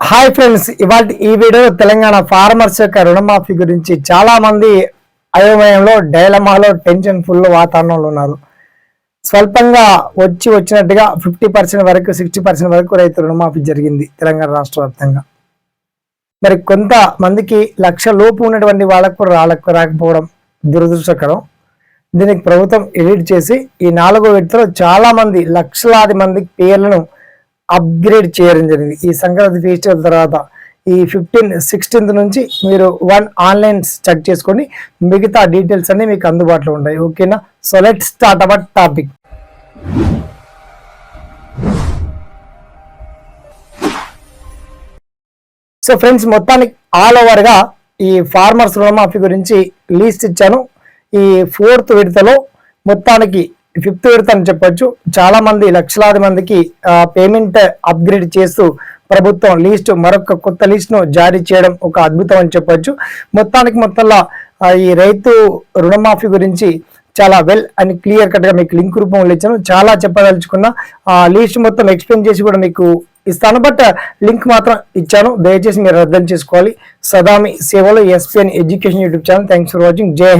Hi friends ఇవాళ ఈ video Telangana farmers యొక్క రుణమాఫీ గురించి చాలా మంది అయోమయంలో డైలమాలో టెన్షన్ ఫుల్ వాతావరణంలో ఉన్నారు. స్వల్పంగా వచ్చి వచ్చినట్టుగా ఫిఫ్టీ పర్సెంట్ వరకు సిక్స్టీ పర్సెంట్ వరకు రైతు రుణమాఫీ జరిగింది తెలంగాణ రాష్ట్ర వ్యాప్తంగా. మరి కొంత మందికి లక్ష లోపు ఉన్నటువంటి వాళ్ళకు రాళ్ళకు రాకపోవడం దురదృష్టకరం. దీనికి ప్రభుత్వం ఎడిట్ చేసి ఈ నాలుగో విడతలో చాలా మంది లక్షలాది మంది పేర్లను అప్గ్రేడ్ చేయడం జరిగింది. ఈ సంక్రాంతి ఫెస్టివల్ తర్వాత ఈ ఫిఫ్టీన్ సిక్స్టీన్త్ నుంచి మీరు వన్ ఆన్లైన్ చెక్ చేసుకొని మిగతా డీటెయిల్స్ అన్ని మీకు అందుబాటులో ఉంటాయి. ఓకేనా? So let start our topic so friends మొత్తానికి ఆల్ ఓవర్గా ఈ ఫార్మర్స్ రుణమాఫీ గురించి లీస్ట్ ఇచ్చాను. ఈ ఫోర్త్ విడతలో మొత్తానికి ఫిఫ్త్ విడత అని చెప్పొచ్చు. చాలా మంది లక్షలాది మందికి పేమెంట్ అప్గ్రేడ్ చేస్తూ ప్రభుత్వం లీస్ట్ మరొక కొత్త లిస్ట్ను జారీ చేయడం ఒక అద్భుతం అని చెప్పొచ్చు. మొత్తానికి మొత్తంలో ఈ రైతు రుణమాఫీ గురించి చాలా వెల్ అండ్ క్లియర్ కట్గా మీకు లింక్ రూపంలో ఇచ్చాను. చాలా చెప్పదలుచుకున్నా ఆ లిస్ట్ మొత్తం ఎక్స్ప్లెయిన్ చేసి కూడా మీకు ఇస్తాను. బట్ లింక్ మాత్రం ఇచ్చాను. దయచేసి మీరు అర్థం చేసుకోవాలి. సదామి సేవలో SPN education YouTube channel. Thanks for watching జై హింద్.